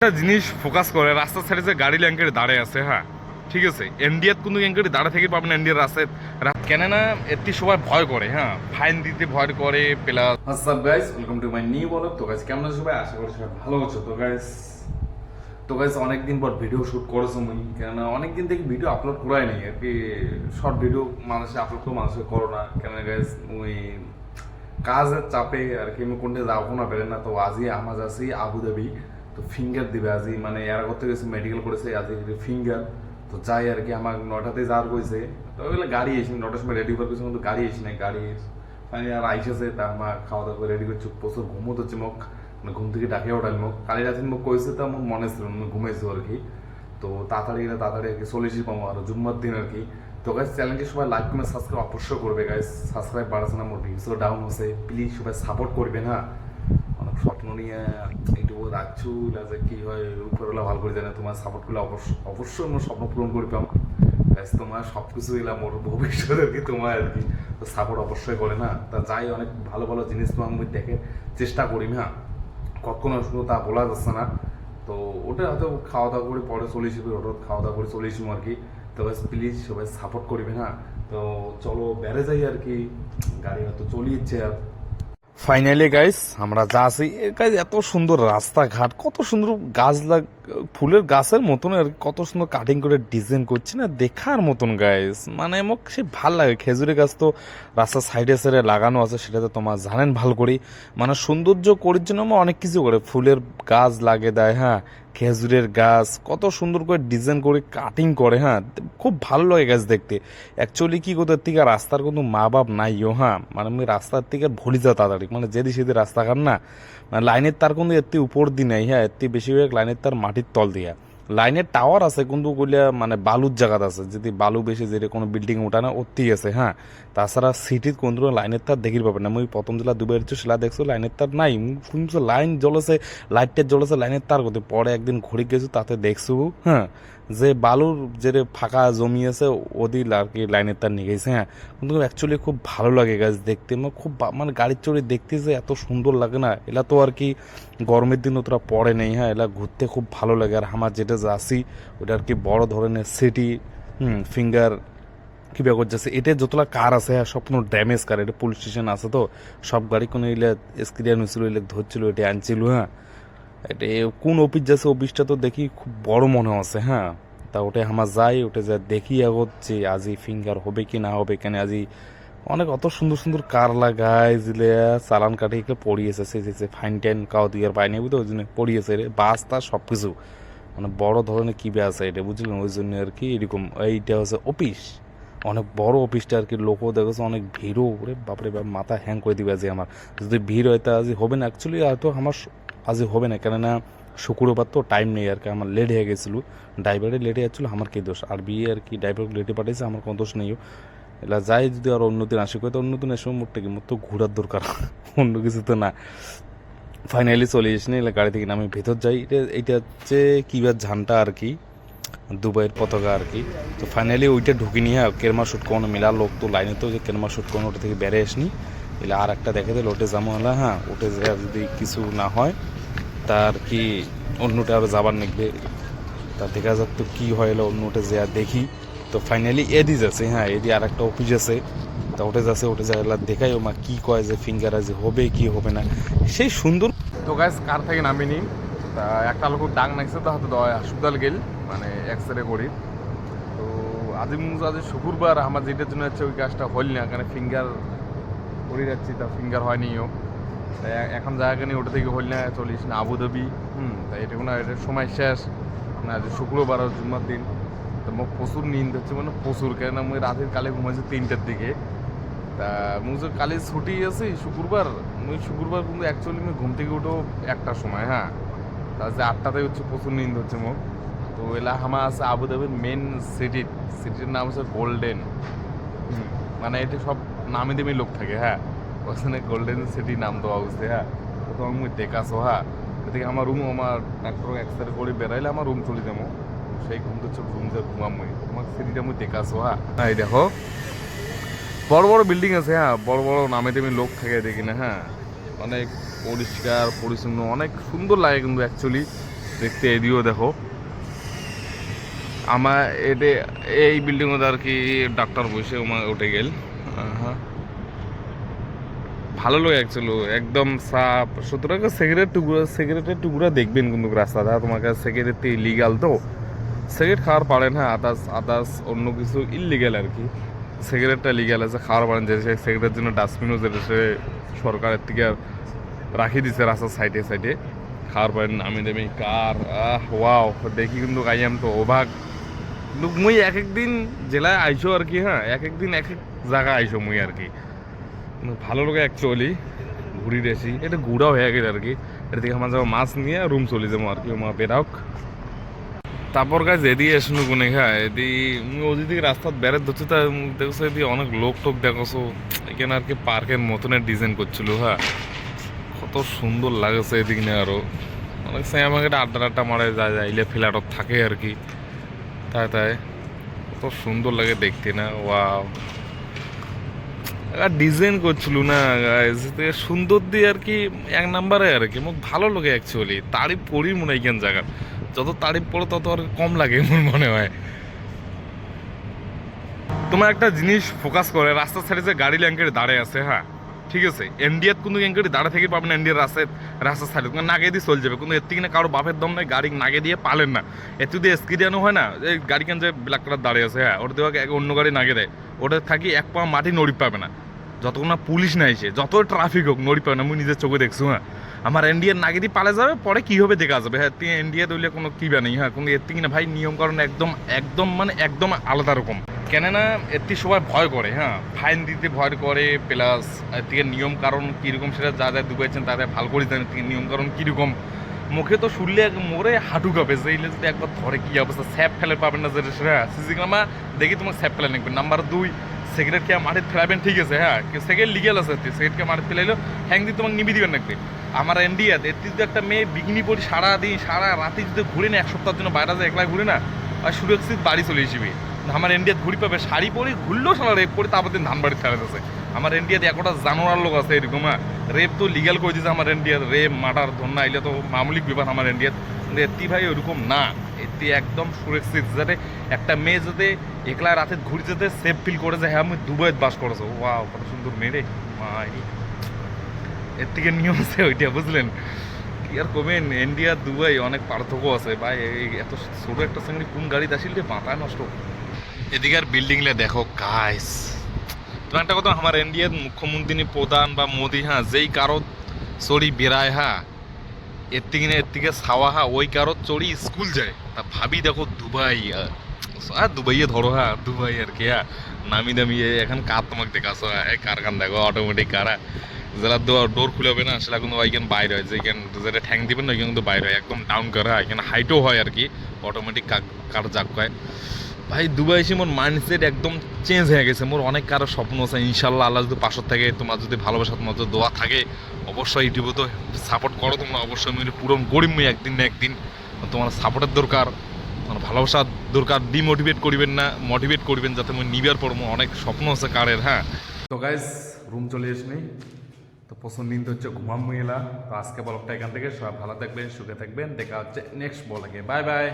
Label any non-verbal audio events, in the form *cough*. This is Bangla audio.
একটা জিনিস ফোকাস করে, রাস্তার সাইডে যে গাড়ি ল্যাঙ্কের দাঁড়িয়ে আছে হ্যাঁ? ঠিক আছে? ইন্ডিয়াত কিন্তু ল্যাঙ্কের দাঁড়া থেকে পাবেন ইন্ডিয়ার রাস্তায়। কেননা এটি সবাই ভয় করে হ্যাঁ? ফাইন দিতে ভয় করে plus WhatsApp guys welcome to my new blog তো গাইস কেমন সবাই? আশা করি সবাই ভালো আছো। তো গাইস তো গাইস অনেকদিন পর ভিডিও শুট করেছ মুই কেননা অনেকদিন থেকে ভিডিও আপলোড করাই নাই। আর কি শর্ট ভিডিও মানুষে আপলোড করে মানুষে করো না। কেন গাইস মুই কাজের চাপে আর কি আমি কোনটা যাব না পেরে না। তো আজই আমার আছি আবুধাবি তো ফিঙ্গার দিবে আজি মানে এরা করতে গেছে মেডিকেল করেছে আজই ফিঙ্গার তো যাই আর কি আমার নটাতে যাওয়ার কইছে তো ওইগুলো গাড়ি এসে নটার সময় রেডি করে কিন্তু গাড়ি এসে নাই, গাড়ি ফাইনালি আর আইসেছে তা আমার খাওয়া দাওয়া করে রেডি করছে প্রচুর ঘুমো হচ্ছে মুখ মানে ঘুম থেকে ডাকে ওঠাল মুখ কালি রাতে মুখ কইছে তো আমার মনে ছিল আমি ঘুমাইছি আর কি। তো তাড়াতাড়ি গেলে তাড়াতাড়ি আর কি চল্লিশই পাবো আর জুম্মার দিন আর কি। তো গাইস চ্যানেলটি সবাই লাইক কমেন্ট সাবস্ক্রাইব অবশ্যই করবে গাইস সাবস্ক্রাইব বাড়াচ্ছে না মোর ভিউসও ডাউন হচ্ছে প্লিজ সবাই সাপোর্ট করবে না। স্বপ্ন নিয়ে এইটুকু রাখছু যে কী হয় উপরওয়ালা ভালো করে জানে। তোমার সাপোর্ট করলে অবশ্যই অবশ্যই আমার স্বপ্ন পূরণ করতাম গাইস তোমার সব কিছু এলাম ওর ভবিষ্যৎ আর কি তোমার আর কি। তো সাপোর্ট অবশ্যই করে না। তা যাই, অনেক ভালো ভালো জিনিস তোমার আমি দেখে চেষ্টা করি হ্যাঁ কতক্ষণ শুধু তা বলা যাচ্ছে না। তো ওটা হয়তো খাওয়া দাওয়া করে পরে চলে আসবে ওটা খাওয়া দাওয়া করে চলে আর কি। তো বাস প্লিজ সবাই সাপোর্ট করবে না। তো চলো, বেড়ে যাই আর কি। গাড়ি হয়তো চলিয়েছে আর ফাইনালি গাইস আমরা যা আছি গাইজ এত সুন্দর রাস্তাঘাট, কত সুন্দর গাছ লাগ, ফুলের গাছের মতন আর কত সুন্দর কাটিং করে ডিজাইন করছে না, দেখার মতন গাইস মানে মোক সে ভালো লাগে, খেজুরের গাছ তো রাস্তার সাইডে সাইডে লাগানো আছে, সেটা তো তোমার জানেন ভালো করি মানে সৌন্দর্য করার জন্য অনেক কিছু করে, ফুলের গাছ লাগে দেয় হ্যাঁ খেজুরের গাছ, কত সুন্দর করে ডিজাইন করে কাটিং করে হ্যাঁ? খুব ভালো লাগে গাছ দেখতে। অ্যাকচুয়ালি কি করতে থেকে রাস্তার কোনো মা বাপ নাইও হ্যাঁ? মানে আমি রাস্তার থেকে ভুলি যা তাড়াতাড়ি মানে যেদি সেদি রাস্তাঘাট না। মানে লাইনের তার কিন্তু এতে উপর দিয়ে নেই হ্যাঁ? এতে বেশিরভাগ লাইনের তার মাটির তল দিয়া। লাইনের টাওয়ার আছে, কিন্তু কইলে মানে বালুর জায়গাত আছে। যদি বালু বেশি, যেটা কোনো বিল্ডিং ওঠা না ওতেই আছে হ্যাঁ? তাছাড়া সিটির কোন লাইনের তার দেখির পাবে না। মুই প্রথম জেলা দুবার সেলা দেখছ, লাইনের তার নাই। শুনছো, লাইন জ্বলেছে, লাইটটা জ্বলেছে, লাইনের তার করতে পরে একদিন ঘুরে গেছো, তাতে দেখছ হ্যাঁ যে বালুর যে ফাঁকা জমি আছে, ওদি আর কি লাইনের তার নিয়ে গেছে হ্যাঁ। কিন্তু অ্যাকচুয়ালি খুব ভালো লাগে গাছ দেখতে। আমার খুব মানে গাড়ির চড়ে দেখতে যে এত সুন্দর লাগে না। এলা তো আর কি গরমের দিন তোরা পড়ে নেই হ্যাঁ। এলা ঘুরতে খুব ভালো লাগে। আর আমার যেটা যাচ্ছি ওটা আর কি বড় ধরনের সিটি ফিঙ্গার কি ব্যাপার যাচ্ছে এটা যতলা কার আছে হ্যাঁ সব কোনো ড্যামেজ কার এটা পুলিশ স্টেশন আছে তো, সব গাড়ি কোনো এলে স্ক্রিয়ান হয়েছিল এলে ধরছিল, এটা আনছিল হ্যাঁ। এটা কোন অফিস যাচ্ছে অফিসটা তো দেখি খুব বড় মনে হচ্ছে হ্যাঁ। তা ওটা আমার যাই, ওটা যা দেখি আগত যে আজি ফিঙ্গার হবে কি না হবে, কেন আজি অনেক অত সুন্দর সুন্দর কার লাগায়, জিলে চালান কাটে এগুলো পড়িয়েছে, সে সে ফাইন টাইন কাউ দিয়ে আর পাইনি বুঝতে ওই জন্য পড়িয়েছে রে, বাস তা সব কিছু মানে বড় ধরনের কি আছে, এটা বুঝলেন? ওই জন্য আর কি এরকম, এইটা হচ্ছে অফিস অনেক বড় অফিসটা আর কি, লোকও দেখেছে অনেক ভিড়ও। ওরে বাপরে বাপ, মাথা হ্যাং করে দিবে আজ আমার। যদি ভিড় হয় তা আজ হবে না। অ্যাকচুয়ালি হয়তো আমার আজ হবে না। কেননা শুক্রবার তো টাইম নেই আর কি, আমার লেট হয়ে গেছিল। ড্রাইভারে লেটে যাচ্ছিল, আমার কি দোষ? আর বিয়ে আর কি ড্রাইভার লেটে পাঠিয়েছে আমার কোনো দোষ নেই এলা যাই যদি আর অন্যদিন আসে তো অন্যদিন এসে মোটটা কি মোট তো ঘোরার দরকার। *laughs* অন্য কিছু তো না। ফাইনালি চলে এসে এলা গাড়ি থেকে নামে ভেতর যাই। এটা এইটা হচ্ছে কিবার ঝানটা আর কি। দুবাইয়ের পতাকা আর কি। তো ফাইনালি ওইটা ঢুকি নিয়ে কেরমা শুট কোনো মেলার লোক তো লাইনে তো যে কেরমা শুট কোনো ওটা থেকে বেড়ে আসনি। এলে আর একটা দেখে দিল ওটে যাব হলে হ্যাঁ ওটে যদি কিছু না হয়, তার কি অন্যটা আরও যাবার নিকবে। তা দেখা যাক তো কী হয়, এলো অন্যটা যে আর দেখি। তো ফাইনালি এদি যাচ্ছে হ্যাঁ এদি আর একটা অফিস আছে। তা ওটা যাচ্ছে ওটা যা দেখাই ও মা কী কয় যে ফিঙ্গার আছে, হবে কি হবে না। সেই সুন্দর তো গাছ কার থেকে নামিনি? তা একটা লোক ডাং নাকছে তো হয়তো হাসপাতাল গেল। মানে এক্স রে করি। তো আজি মুজ আজি শুক্রবার আমার যেটার জন্য হচ্ছে ওই কাজটা হল না, কারণ ফিঙ্গার করে যাচ্ছি তা ফিঙ্গার হয়নিও তাই এখন জায়গা নেই ওটা থেকে হল না চলিস না আবুধাবি। হুম, তাই এটা কোনো এটা সময় শেষ। না, আজ শুক্রবার আর জুম্মার দিন। তো মোক প্রচুর নিন্দ হচ্ছে মানে প্রচুর কেন আমি রাতের কালে ঘুমাইছি তিনটার দিকে। তা মুই যে কালে ছুটি আছে শুক্রবার। মুই শুক্রবার কিন্তু অ্যাকচুয়ালি আমি ঘুম থেকে উঠো একটার সময় হ্যাঁ। যে আটটাতে হচ্ছে প্রচুর নিন্দ হচ্ছে মোক। তো এলা হামা আছে আবুধাবির মেন সিটি সিটির নাম হচ্ছে গোল্ডেন মানে এটা সব নামি দামি লোক থাকে হ্যাঁ। ওখানে গোল্ডেন সিটি নাম দেওয়া হচ্ছে হ্যাঁ। তো মুই দেখাছো হ্যাঁ। এদিকে আমার রুম আমার ডাক্তার এক্সরে করে বেড়াইলে আমার রুম চলে যাব। সেই ঘুম তো রুম যে ঘুমাম। তোমার সিটিটা মুই দেখাছো হ্যাঁ। এই দেখো, বড় বড় বিল্ডিং আছে হ্যাঁ। বড় বড় নামে দামি লোক থাকে দেখি না হ্যাঁ। অনেক পরিষ্কার, পরিচ্ছন্ন, অনেক সুন্দর লাগে কিন্তু অ্যাকচুয়ালি দেখতে এদিকেও দেখো। আমার এতে এই বিল্ডিং আর কি ডাক্তার বসে উঠে গেল। হ্যাঁ ভালো লাগে অ্যাকচুয়ালি একদম সাফ সুতরাং সিগারেট টুকরা সিগারেটের টুকরা দেখবেন কিন্তু রাস্তাটা। তোমাকে সিগারেট ইলিগাল তো সিগারেট খাওয়ার পারেন হ্যাঁ আদার্স আদার্স অন্য কিছু ইলিগাল আর কি। সিগারেটটা লিগাল আছে খাওয়ার পারেন। যে সিগারেটের জন্য ডাস্টবিনও যেটা সে সরকারের থেকে রাখি দিছে রাস্তার সাইডে সাইডে খাওয়ার পারেন আমি দেবে কার। আহ ওয়াও দেখি কিন্তু আইয়াম তো অবাক। মুই এক একদিন জেলায় আইসো আর কি হ্যাঁ এক একদিন এক এক জায়গা আইসো মুই আর কি। ভালো লাগে অ্যাকচুয়ালি ঘুরি রেছি এটা ঘুরাও হয়ে গেছে আর কি। এটা থেকে আমার মাছ নিয়ে রুম চলে যাব আর কি মা বেরাওক তারপর গাছ এদিকে এসনু কোনে খা এদি ওদিকে রাস্তাত বেড়ে ধরছে তা দেখছ, এদি অনেক লোক টোক দেখছ। এখানে আর কি পার্কের মতনের ডিজাইন করছিল হ্যাঁ কত সুন্দর লাগেছে এদিকে নিয়ে আরও অনেক সময় আমাকে আড্ডা আড্ডা মারে যায় যায় ইলে ফ্ল্যাটত থাকে আর কি। তাই তাই। কত সুন্দর লাগে দেখতে না? ওয়াও ডিজাইন করছিল না সুন্দর দিয়ে আর কি এক নাম্বারে আর কি। মোক ভালো লাগে অ্যাকচুয়ালি তারিফ করি মনে হয় কেন জায়গা যত তারিফ পড়ো তত আর কম লাগে মনে হয়। তোমার একটা জিনিস ফোকাস করে। রাস্তার সাইডে যে গাড়ি ল্যাঙ্কের দাঁড়িয়ে আছে হ্যাঁ? ঠিক আছে ইন্ডিয়াত কিন্তু ল্যাঙ্কের দাঁড়া থেকে পাবেন ইন্ডিয়ার রাস্তায়, রাস্তার সাইডে তোমার নাগে দিয়ে চলে যাবে। কিন্তু এর থেকে কারও বাপের দম নাই, গাড়ি নাগে দিয়ে পালেন না। এত যদি স্কিডিয়ানো হয় না, এই গাড়ি কেন যে ব্ল্যাক কালার দাঁড়িয়ে আছে হ্যাঁ ওটা দেওয়া এক অন্য গাড়ি নাগে দেয়। ওটা থাকি এক পা মাটি নড়ি পাবে না। যতক্ষণ না পুলিশ না এসে, যতই ট্রাফিক হোক, নড়ি পাবে না, আমি নিজের চোখে দেখছ হ্যাঁ। আমার ইন্ডিয়ার নাগে দিয়ে পালে যাবে, পরে কি হবে দেখা যাবে। হ্যাঁ ইন্ডিয়া দইলে কোনো কি নেই হ্যাঁ কিন্তু এর থেকে না। ভাই নিয়ম কারণ একদম একদম মানে একদম আলাদা রকম। কেননা এর থেকে সবাই ভয় করে হ্যাঁ ফাইন দিতে ভয় করে প্লাস এর থেকে নিয়ম কারণ কীরকম সেটা যা যা ডুবাইছেন তাদের ভালো করে জানেন নিয়ম কারণ কীরকম। মুখে তো শুনলে মোরে হাঁটু কাঁপে, যে ইলে যদি একবার ধরে কি অবস্থা, স্যাপ ফেলে পাবেন না যেটা সেটা সিসি ক্যামেরা, দেখি তোমার স্যাপ ফেলে নেবেন নাম্বার দুই সিগারেট কে মাটির ফেলাবেন, ঠিক আছে হ্যাঁ সেকেন্ড লিগেল আছে সিগারেট কে মাটির ফেলাইলো হ্যাং দিয়ে তোমাকে নিবি দিবেন নাকি আমার ইন্ডিয়াতে যদি একটা মেয়ে বিঘ্নি পড়ি সারা দিন সারা রাতে যদি ঘুরে না এক সপ্তাহের জন্য বাইরে যায় একলা ঘুরে না, আর সুরক্ষিত বাড়ি চলে আসবি আমার ইন্ডিয়াত ঘুরি পাবে, শাড়ি পরি, ঘুরলেও সারা রেপ করে তারপর দিন ধান বাড়ি ফেলে দিচ্ছে আমার ইন্ডিয়াতে একটা জানোয়ার লোক আছে এরকম হ্যাঁ। রেপ তো লিগাল করে দিয়েছে আমার ইন্ডিয়াত রেপ মার্ডার ধন্যা এলে তো মামুলিক ব্যাপার আমার ইন্ডিয়াত কিন্তু এত্তি ভাই ওরকম না এত্তি একদম সুরক্ষিত যাতে একটা মেয়ে যাতে একলা রাতে ঘুরি যেতে সেফ ফিল করে যে হ্যাঁ আমি দুবাইত বাস করেছ। ওয়াও, কত সুন্দর মেয়ে রে, মাই। এর থেকে নিয়ম আছে ওইটা, বুঝলেন? কি আর কমেন ইন্ডিয়া দুবাই অনেক পার্থক্য আছে। ভাই এত ছোট একটা সঙ্গে কোন গাড়িতে আসিল রে মাথা নষ্ট? এদিকে আর বিল্ডিংলে দেখো গাইস তোমার একটা কথা, আমার ইন্ডিয়ার মুখ্যমন্ত্রী প্রধান বা মোদি হ্যাঁ যেই কারও চড়ি বেড়ায় হ্যাঁ এর থেকে না, এর থেকে ছাওয়া হ্যাঁ ওই কারও চড়ি স্কুল যায়। তা ভাবি দেখো দুবাই আর দুবাইয়ে ধরো হ্যাঁ দুবাই আর কি হ্যাঁ নামি দামি এখন কার তোমাকে দেখাছো হ্যাঁ কার কান দেখো অটোমেটিক কারা যারা ডোর খুলে হবে না সেটা কিন্তু ওইখান বাইরে হয় যেখান যেটা ঠ্যাং দিবেন না, কিন্তু বাইরে হয়, একদম ডাউন করা হয় এখানে হাইটও হয় আর কি অটোমেটিক কার জাগ হয়। ভাই, দুবাই এসে মোর মাইন্ডসেট একদম চেঞ্জ হয়ে গেছে, মোর অনেক কারও স্বপ্ন আছে ইনশাল্লাহ আল্লাহ যদি পাশত থাকে তোমার যদি ভালোবাসা, তোমার যদি দোয়া থাকে, অবশ্যই ইউটিউবে তো সাপোর্ট করো তোমরা, অবশ্যই আমি পূরণ করিম মুই একদিন না একদিন, তোমার সাপোর্টের দরকার, তোমার ভালোবাসার দরকার ডিমোটিভেট করিবেন না মোটিভেট করবেন, যাতে আমি নিবার পর অনেক স্বপ্ন আছে কারের হ্যাঁ। তো গাইজ রুম চলে এসনি তো পছন্দ দিন তো হচ্ছে ঘুমাম মহিলা। তো আজকে বলকটা এখান থেকে সবাই ভালো থাকবেন, সুখে থাকবেন। দেখা হচ্ছে নেক্সট বল বাই বাই